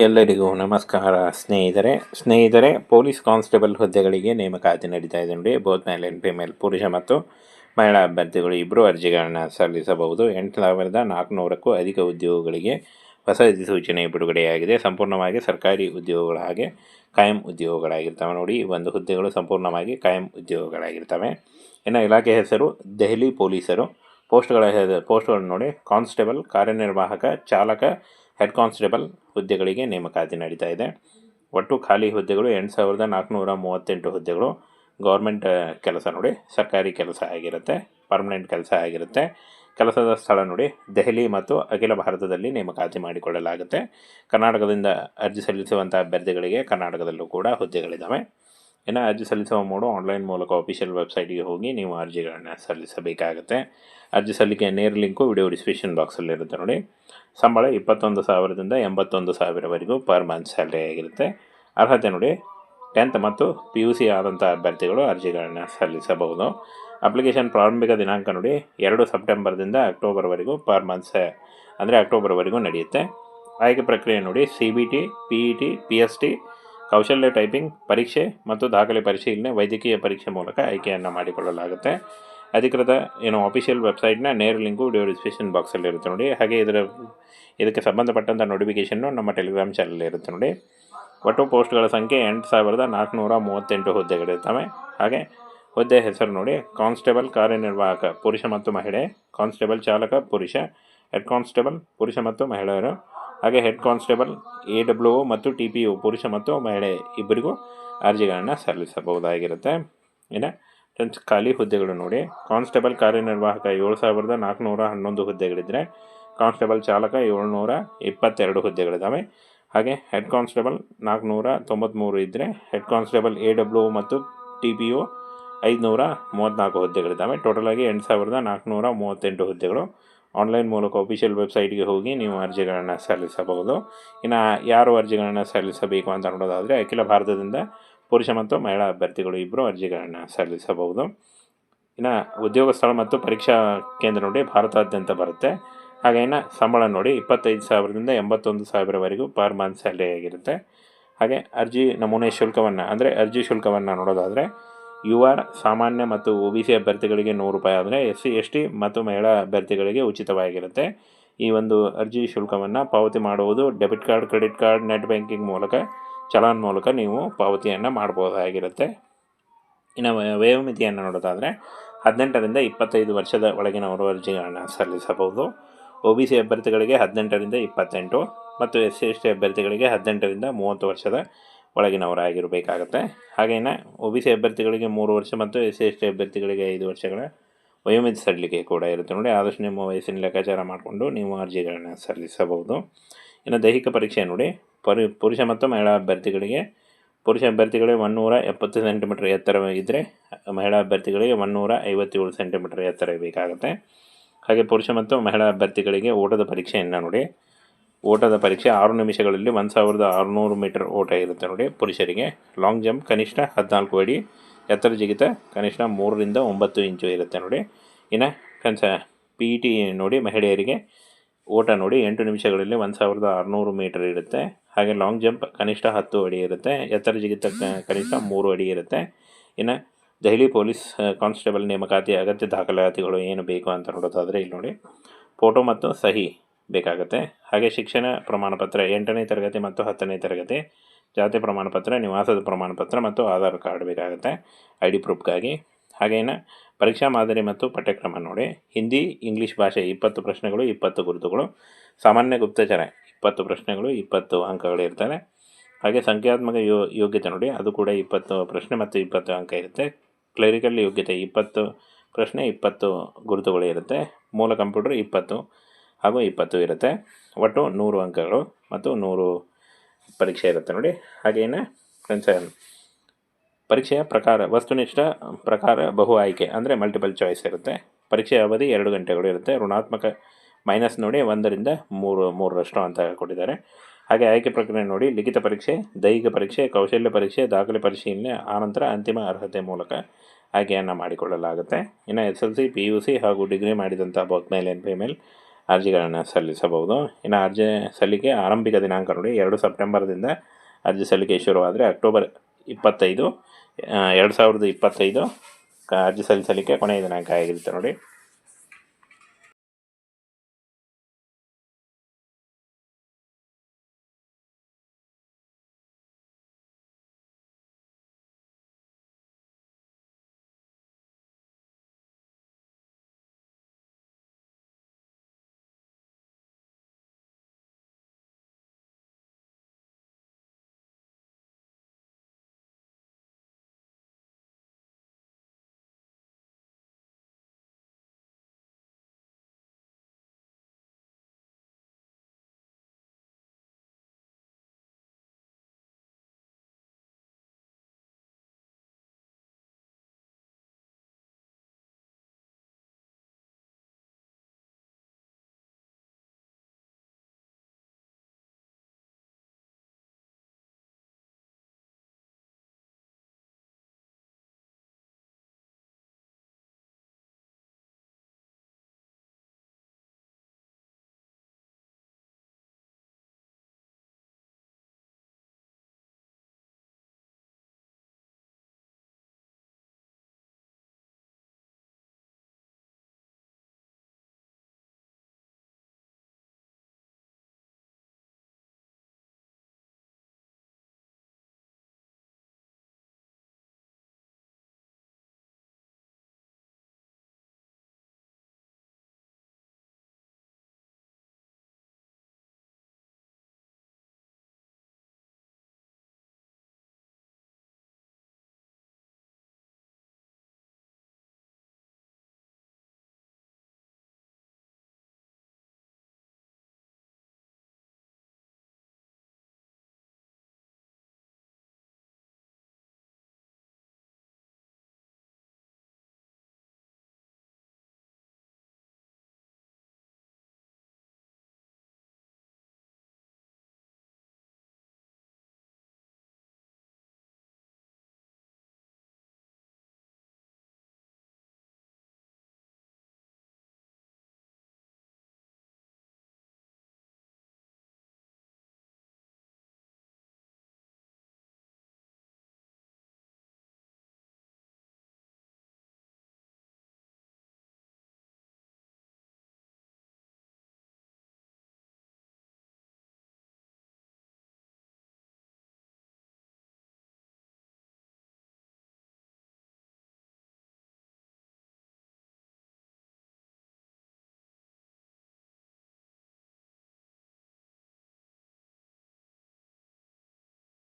ಎಲ್ಲರಿಗೂ ನಮಸ್ಕಾರ. ಸ್ನೇಹಿತರೆ ಸ್ನೇಹಿತರೆ, ಪೊಲೀಸ್ ಕಾನ್ಸ್ಟೇಬಲ್ ಹುದ್ದೆಗಳಿಗೆ ನೇಮಕಾತಿ ನಡೀತಾ ಇದೆ ನೋಡಿ. ಬೋತ್ ಮೇಲ್ ಆ್ಯಂಡ್ ಫಿಮೇಲ್ ಪುರುಷ ಮತ್ತು ಮಹಿಳಾ ಅಭ್ಯರ್ಥಿಗಳು ಇಬ್ಬರು ಅರ್ಜಿಗಳನ್ನು ಸಲ್ಲಿಸಬಹುದು. ಎಂಟು ಸಾವಿರದ ನಾಲ್ಕುನೂರಕ್ಕೂ ಅಧಿಕ ಉದ್ಯೋಗಗಳಿಗೆ ಹೊಸ ಅಧಿಸೂಚನೆ ಬಿಡುಗಡೆಯಾಗಿದೆ. ಸಂಪೂರ್ಣವಾಗಿ ಸರ್ಕಾರಿ ಉದ್ಯೋಗಗಳ ಹಾಗೆ ಕಾಯಂ ಉದ್ಯೋಗಗಳಾಗಿರ್ತವೆ ನೋಡಿ. ಈ ಒಂದು ಹುದ್ದೆಗಳು ಸಂಪೂರ್ಣವಾಗಿ ಕಾಯಂ ಉದ್ಯೋಗಗಳಾಗಿರ್ತವೆ. ಇನ್ನು ಇಲಾಖೆ ಹೆಸರು ದೆಹಲಿ ಪೊಲೀಸರು. ಪೋಸ್ಟ್ಗಳ ಪೋಸ್ಟ್ಗಳನ್ನು ನೋಡಿ. ಕಾನ್ಸ್ಟೇಬಲ್ ಕಾರ್ಯನಿರ್ವಾಹಕ ಚಾಲಕ ಹೆಡ್ ಕಾನ್ಸ್ಟೇಬಲ್ ಹುದ್ದೆಗಳಿಗೆ ನೇಮಕಾತಿ ನಡೀತಾ ಇದೆ. ಒಟ್ಟು ಖಾಲಿ ಹುದ್ದೆಗಳು ಎಂಟು ಸಾವಿರದ ನಾಲ್ಕುನೂರ ಮೂವತ್ತೆಂಟು ಹುದ್ದೆಗಳು. ಗೌರ್ಮೆಂಟ್ ಕೆಲಸ ನೋಡಿ, ಸರ್ಕಾರಿ ಕೆಲಸ ಆಗಿರುತ್ತೆ, ಪರ್ಮನೆಂಟ್ ಕೆಲಸ ಆಗಿರುತ್ತೆ. ಕೆಲಸದ ಸ್ಥಳ ನೋಡಿ, ದೆಹಲಿ ಮತ್ತು ಅಖಿಲ ಭಾರತದಲ್ಲಿ ನೇಮಕಾತಿ ಮಾಡಿಕೊಳ್ಳಲಾಗುತ್ತೆ. ಕರ್ನಾಟಕದಿಂದ ಅರ್ಜಿ ಸಲ್ಲಿಸುವಂಥ ಅಭ್ಯರ್ಥಿಗಳಿಗೆ ಕರ್ನಾಟಕದಲ್ಲೂ ಕೂಡ ಹುದ್ದೆಗಳಿದ್ದಾವೆ. ಇನ್ನು ಅರ್ಜಿ ಸಲ್ಲಿಸುವ ಮೂಡು ಆನ್ಲೈನ್ ಮೂಲಕ ಅಫಿಷಿಯಲ್ ವೆಬ್ಸೈಟ್ಗೆ ಹೋಗಿ ನೀವು ಅರ್ಜಿಗಳನ್ನು ಸಲ್ಲಿಸಬೇಕಾಗುತ್ತೆ. ಅರ್ಜಿ ಸಲ್ಲಿಕೆ ನೇರ ಲಿಂಕು ವಿಡಿಯೋ ಡಿಸ್ಕ್ರಿಪ್ಷನ್ ಬಾಕ್ಸಲ್ಲಿರುತ್ತೆ ನೋಡಿ. ಸಂಬಳ ಇಪ್ಪತ್ತೊಂದು ಸಾವಿರದಿಂದ ಎಂಬತ್ತೊಂದು ಸಾವಿರವರೆಗೂ ಪರ್ ಮಂತ್ ಸ್ಯಾಲ್ರಿ ಆಗಿರುತ್ತೆ. ಅರ್ಹತೆ ನೋಡಿ ಟೆಂತ್ ಮತ್ತು ಪಿ ಯು ಸಿ ಆದಂಥ ಅಭ್ಯರ್ಥಿಗಳು ಅರ್ಜಿಗಳನ್ನು ಸಲ್ಲಿಸಬಹುದು. ಅಪ್ಲಿಕೇಶನ್ ಪ್ರಾರಂಭಿಕ ದಿನಾಂಕ ನೋಡಿ, ಎರಡು ಸೆಪ್ಟೆಂಬರ್ದಿಂದ ಅಕ್ಟೋಬರ್ವರೆಗೂ ಪರ್ ಮಂತ್ಸ್ ಅಂದರೆ ಅಕ್ಟೋಬರ್ವರೆಗೂ ನಡೆಯುತ್ತೆ. ಆಯ್ಕೆ ಪ್ರಕ್ರಿಯೆ ನೋಡಿ C B T P E T P S T ಕೌಶಲ್ಯ ಟೈಪಿಂಗ್ ಪರೀಕ್ಷೆ ಮತ್ತು ದಾಖಲೆ ಪರಿಶೀಲನೆ ವೈದ್ಯಕೀಯ ಪರೀಕ್ಷೆ ಮೂಲಕ ಆಯ್ಕೆಯನ್ನು ಮಾಡಿಕೊಳ್ಳಲಾಗುತ್ತೆ. ಅಧಿಕೃತ ಏನು ಆಫಿಷಿಯಲ್ ವೆಬ್ಸೈಟ್ನ ನೇರ ಲಿಂಕು ವಿಡಿಯೋ ಡಿಸ್ಕ್ರಿಪ್ಷನ್ ಬಾಕ್ಸಲ್ಲಿ ಇರುತ್ತೆ ನೋಡಿ. ಹಾಗೆ ಇದರ, ಇದಕ್ಕೆ ಸಂಬಂಧಪಟ್ಟಂಥ ನೋಟಿಫಿಕೇಷನ್ನು ನಮ್ಮ ಟೆಲಿಗ್ರಾಮ್ ಚಾನಲ್ ಇರುತ್ತೆ ನೋಡಿ. ಒಟ್ಟು ಪೋಸ್ಟ್ಗಳ ಸಂಖ್ಯೆ ಎಂಟು ಸಾವಿರದ ನಾಲ್ಕುನೂರ ಮೂವತ್ತೆಂಟು ಹುದ್ದೆಗಳಿರ್ತವೆ ಹಾಗೆ ಹುದ್ದೆ ಹೆಸರು ನೋಡಿ. ಕಾನ್ಸ್ಟೇಬಲ್ ಕಾರ್ಯನಿರ್ವಾಹಕ, ಪುರುಷ ಮತ್ತು ಮಹಿಳೆ, ಕಾನ್ಸ್ಟೇಬಲ್ ಚಾಲಕ, ಪುರುಷ, ಹೆಡ್ ಕಾನ್ಸ್ಟೇಬಲ್, ಪುರುಷ ಮತ್ತು ಮಹಿಳೆಯರು. ಹಾಗೆ head constable A W O ಮತ್ತು ಟಿ ಪಿ ಯು ಪುರುಷ ಮತ್ತು ಮಹಿಳೆ ಇಬ್ಬರಿಗೂ ಅರ್ಜಿಗಳನ್ನು ಸಲ್ಲಿಸಬಹುದಾಗಿರುತ್ತೆ. ಇನ್ನು ಫ್ರೆಂಡ್ಸ್ ಖಾಲಿ ಹುದ್ದೆಗಳು ನೋಡಿ. ಕಾನ್ಸ್ಟೇಬಲ್ ಕಾರ್ಯನಿರ್ವಾಹಕ ಏಳು ಸಾವಿರದ ನಾಲ್ಕುನೂರ ಹನ್ನೊಂದು ಹುದ್ದೆಗಳಿದ್ದರೆ ಕಾನ್ಸ್ಟೇಬಲ್ ಚಾಲಕ ಏಳ್ನೂರ ಇಪ್ಪತ್ತೆರಡು ಹುದ್ದೆಗಳಿದ್ದಾವೆ ಹಾಗೆ ಹೆಡ್ ಕಾನ್ಸ್ಟೇಬಲ್ ನಾಲ್ಕುನೂರ ತೊಂಬತ್ತ್ಮೂರು ಇದ್ದರೆ ಹೆಡ್ ಕಾನ್ಸ್ಟೇಬಲ್ ಎ ಡಬ್ಲ್ಯೂ ಮತ್ತು ಟಿ ಪಿ ಯು ಐದುನೂರ ಮೂವತ್ತ್ನಾಲ್ಕು ಹುದ್ದೆಗಳಿದ್ದಾವೆ ಟೋಟಲಾಗಿ ಎಂಟು ಸಾವಿರದ ನಾಲ್ಕುನೂರ ಮೂವತ್ತೆಂಟು ಹುದ್ದೆಗಳು ಆನ್ಲೈನ್ ಮೂಲಕ ಅಫಿಷಿಯಲ್ ವೆಬ್ಸೈಟ್ಗೆ ಹೋಗಿ ನೀವು ಅರ್ಜಿಗಳನ್ನು ಸಲ್ಲಿಸಬಹುದು. ಇನ್ನು ಯಾರು ಅರ್ಜಿಗಳನ್ನು ಸಲ್ಲಿಸಬೇಕು ಅಂತ ನೋಡೋದಾದರೆ ಅಖಿಲ ಭಾರತದಿಂದ ಪುರುಷ ಮತ್ತು ಮಹಿಳಾ ಅಭ್ಯರ್ಥಿಗಳು ಇಬ್ಬರು ಅರ್ಜಿಗಳನ್ನು ಸಲ್ಲಿಸಬಹುದು. ಇನ್ನು ಉದ್ಯೋಗ ಸ್ಥಳ ಮತ್ತು ಪರೀಕ್ಷಾ ಕೇಂದ್ರ ನೋಡಿ ಭಾರತಾದ್ಯಂತ ಬರುತ್ತೆ. ಹಾಗೆ ಇನ್ನು ಸಂಬಳ ನೋಡಿ ಇಪ್ಪತ್ತೈದು ಸಾವಿರದಿಂದ ಎಂಬತ್ತೊಂದು ಸಾವಿರವರೆಗೂ ಪರ್ ಮಂತ್ ಸ್ಯಾಲ್ರಿ ಆಗಿರುತ್ತೆ. ಹಾಗೆ ಅರ್ಜಿ ನಮೂನೆ ಶುಲ್ಕವನ್ನು, ಅಂದರೆ ಅರ್ಜಿ ಶುಲ್ಕವನ್ನು ನೋಡೋದಾದರೆ ಯು ಆರ್ ಸಾಮಾನ್ಯ ಮತ್ತು ಒ ಬಿ ಸಿ ಅಭ್ಯರ್ಥಿಗಳಿಗೆ ನೂರು ರೂಪಾಯಿ ಆದರೆ ಎಸ್ ಸಿ ಎಸ್ ಟಿ ಮತ್ತು ಮಹಿಳಾ ಅಭ್ಯರ್ಥಿಗಳಿಗೆ ಉಚಿತವಾಗಿರುತ್ತೆ. ಈ ಒಂದು ಅರ್ಜಿ ಶುಲ್ಕವನ್ನು ಪಾವತಿ ಮಾಡುವುದು debit card, credit card, net banking ಮೂಲಕ, ಚಲಾನ್ ಮೂಲಕ ನೀವು ಪಾವತಿಯನ್ನು ಮಾಡ್ಬೋದಾಗಿರುತ್ತೆ. ಇನ್ನು ವಯ- ವಯೋಮಿತಿಯನ್ನು ನೋಡೋದಾದರೆ ಹದಿನೆಂಟರಿಂದ ಇಪ್ಪತ್ತೈದು ವರ್ಷದ ಒಳಗಿನವರು ಅರ್ಜಿಗಳನ್ನು ಸಲ್ಲಿಸಬಹುದು. ಒ ಬಿ ಸಿ ಅಭ್ಯರ್ಥಿಗಳಿಗೆ ಹದಿನೆಂಟರಿಂದ ಇಪ್ಪತ್ತೆಂಟು ಮತ್ತು ಎಸ್ ಸಿ ಎಸ್ ಟಿ ಅಭ್ಯರ್ಥಿಗಳಿಗೆ ಹದಿನೆಂಟರಿಂದ ಮೂವತ್ತು ವರ್ಷದ ಒಳಗಿನವರಾಗಿರಬೇಕಾಗತ್ತೆ. ಹಾಗೆಯೇ ಒ ಬಿ ಸಿ ಅಭ್ಯರ್ಥಿಗಳಿಗೆ ಮೂರು ವರ್ಷ ಮತ್ತು ಎಸ್ ಸಿ ಎಸ್ ಟಿ ಅಭ್ಯರ್ಥಿಗಳಿಗೆ ಐದು ವರ್ಷಗಳ ವಯೋಮಿತಿ ಸಡಿಲಿಕೆ ಕೂಡ ಇರುತ್ತೆ ನೋಡಿ. ಆದಷ್ಟು ನಿಮ್ಮ ವಯಸ್ಸಿನ ಲೆಕ್ಕಾಚಾರ ಮಾಡಿಕೊಂಡು ನೀವು ಅರ್ಜಿಗಳನ್ನು ಸಲ್ಲಿಸಬಹುದು. ಇನ್ನು ದೈಹಿಕ ಪರೀಕ್ಷೆ ನೋಡಿ. ಪರಿ, ಪುರುಷ ಮತ್ತು ಮಹಿಳಾ ಅಭ್ಯರ್ಥಿಗಳಿಗೆ, ಪುರುಷ ಅಭ್ಯರ್ಥಿಗಳಿಗೆ ಒನ್ನೂರ ಎಪ್ಪತ್ತು ಸೆಂಟಿಮೀಟರ್ ಎತ್ತರ ಇದ್ದರೆ ಮಹಿಳಾ ಅಭ್ಯರ್ಥಿಗಳಿಗೆ ಒನ್ನೂರ ಐವತ್ತೇಳು ಸೆಂಟಿಮೀಟರ್ ಎತ್ತರ ಬೇಕಾಗುತ್ತೆ. ಹಾಗೆ ಪುರುಷ ಮತ್ತು ಮಹಿಳಾ ಅಭ್ಯರ್ಥಿಗಳಿಗೆ ಓಟದ ಪರೀಕ್ಷೆಯನ್ನು ನೋಡಿ. ಓಟದ ಪರೀಕ್ಷೆ ಆರು ನಿಮಿಷಗಳಲ್ಲಿ ಒಂದು ಸಾವಿರದ ಆರುನೂರು ಮೀಟರ್ ಓಟ ಇರುತ್ತೆ ನೋಡಿ ಪುರುಷರಿಗೆ. ಲಾಂಗ್ ಜಂಪ್ ಕನಿಷ್ಠ ಹದಿನಾಲ್ಕು ಅಡಿ, ಎತ್ತರ ಜಿಗಿತ ಕನಿಷ್ಠ ಮೂರರಿಂದ ಒಂಬತ್ತು ಇಂಚು ಇರುತ್ತೆ ನೋಡಿ. ಇನ್ನು ಕನ್ಸ ಪಿ ಟಿ ನೋಡಿ ಮಹಿಳೆಯರಿಗೆ ಓಟ ನೋಡಿ ಎಂಟು ನಿಮಿಷಗಳಲ್ಲಿ ಒಂದು ಸಾವಿರದ ಆರುನೂರು ಮೀಟರ್ ಇರುತ್ತೆ. ಹಾಗೆ ಲಾಂಗ್ ಜಂಪ್ ಕನಿಷ್ಠ ಹತ್ತು ಅಡಿ ಇರುತ್ತೆ, ಎತ್ತರ ಜಿಗಿತ ಕನಿಷ್ಠ ಮೂರು ಅಡಿ ಇರುತ್ತೆ. ಇನ್ನು ದೆಹಲಿ ಪೊಲೀಸ್ ಕಾನ್ಸ್ಟೇಬಲ್ ನೇಮಕಾತಿ, ಅಗತ್ಯ ದಾಖಲಾತಿಗಳು ಏನು ಬೇಕು ಅಂತ ನೋಡೋದಾದರೆ ಇಲ್ಲಿ ನೋಡಿ. ಫೋಟೋ ಮತ್ತು ಸಹಿ ಬೇಕಾಗುತ್ತೆ. ಹಾಗೆ ಶಿಕ್ಷಣ ಪ್ರಮಾಣಪತ್ರ ಎಂಟನೇ ತರಗತಿ ಮತ್ತು ಹತ್ತನೇ ತರಗತಿ, ಜಾತಿ ಪ್ರಮಾಣಪತ್ರ, ನಿವಾಸದ ಪ್ರಮಾಣಪತ್ರ ಮತ್ತು ಆಧಾರ್ ಕಾರ್ಡ್ ಬೇಕಾಗುತ್ತೆ ಐ ಡಿ ಪ್ರೂಫ್ಗಾಗಿ. ಹಾಗೇನ ಪರೀಕ್ಷಾ ಮಾದರಿ ಮತ್ತು ಪಠ್ಯಕ್ರಮ ನೋಡಿ. ಹಿಂದಿ, ಇಂಗ್ಲೀಷ್ ಭಾಷೆ ಇಪ್ಪತ್ತು ಪ್ರಶ್ನೆಗಳು, ಇಪ್ಪತ್ತು ಗುರುತುಗಳು, ಸಾಮಾನ್ಯ ಗುಪ್ತಚರ ಇಪ್ಪತ್ತು ಪ್ರಶ್ನೆಗಳು, ಇಪ್ಪತ್ತು ಅಂಕಗಳು ಇರ್ತವೆ. ಹಾಗೆ ಸಂಖ್ಯಾತ್ಮಕ ಯೋ, ಯೋಗ್ಯತೆ ನೋಡಿ. ಅದು ಕೂಡ ಇಪ್ಪತ್ತು ಪ್ರಶ್ನೆ ಮತ್ತು ಇಪ್ಪತ್ತು ಅಂಕ ಇರುತ್ತೆ. ಕ್ಲರಿಕಲ್ ಯೋಗ್ಯತೆ ಇಪ್ಪತ್ತು ಪ್ರಶ್ನೆ, ಇಪ್ಪತ್ತು ಗುರುತುಗಳು ಇರುತ್ತೆ. ಮೂಲ ಕಂಪ್ಯೂಟರ್ ಇಪ್ಪತ್ತು ಹಾಗೂ ಇಪ್ಪತ್ತು ಇರುತ್ತೆ. ಒಟ್ಟು ನೂರು ಅಂಕಗಳು ಮತ್ತು ನೂರು ಪರೀಕ್ಷೆ ಇರುತ್ತೆ ನೋಡಿ. ಹಾಗೆಯೇ ಪರೀಕ್ಷೆಯ ಪ್ರಕಾರ, ವಸ್ತುನಿಷ್ಠ ಪ್ರಕಾರ ಬಹು ಆಯ್ಕೆ ಅಂದರೆ ಮಲ್ಟಿಪಲ್ ಚಾಯ್ಸ್ ಇರುತ್ತೆ. ಪರೀಕ್ಷೆಯ ಅವಧಿ ಎರಡು ಗಂಟೆಗಳು ಇರುತ್ತೆ. ಋಣಾತ್ಮಕ ಮೈನಸ್ ನೋಡಿ ಒಂದರಿಂದ ಮೂರು, ಮೂರರಷ್ಟು ಅಂತ ಕೊಟ್ಟಿದ್ದಾರೆ. ಹಾಗೆ ಆಯ್ಕೆ ಪ್ರಕ್ರಿಯೆ ನೋಡಿ. ಲಿಖಿತ ಪರೀಕ್ಷೆ, ದೈಹಿಕ ಪರೀಕ್ಷೆ, ಕೌಶಲ್ಯ ಪರೀಕ್ಷೆ, ದಾಖಲೆ ಪರಿಶೀಲನೆ ಆನಂತರ ಅಂತಿಮ ಅರ್ಹತೆ ಮೂಲಕ ಆಯ್ಕೆಯನ್ನು ಮಾಡಿಕೊಳ್ಳಲಾಗುತ್ತೆ. ಇನ್ನು S L C, P U C ಹಾಗೂ ಡಿಗ್ರಿ ಮಾಡಿದಂಥ ಬೋತ್ ಮೇಲ್ ಆ್ಯಂಡ್ ಫಿಮೇಲ್ ಅರ್ಜಿಗಳನ್ನು ಸಲ್ಲಿಸಬಹುದು. ಇನ್ನು ಅರ್ಜಿ ಸಲ್ಲಿಕೆ ಆರಂಭಿಕ ದಿನಾಂಕ ನೋಡಿ ಎರಡು ಸೆಪ್ಟೆಂಬರ್ದಿಂದ ಅರ್ಜಿ ಸಲ್ಲಿಕೆ ಶುರುವಾದರೆ ಅಕ್ಟೋಬರ್ ಇಪ್ಪತ್ತೈದು ಎರಡು ಸಾವಿರದ ಇಪ್ಪತ್ತೈದು ಅರ್ಜಿ ಸಲ್ಲಿಸಲಿಕ್ಕೆ ಕೊನೆಯ ದಿನಾಂಕ ಆಗಿರುತ್ತೆ ನೋಡಿ.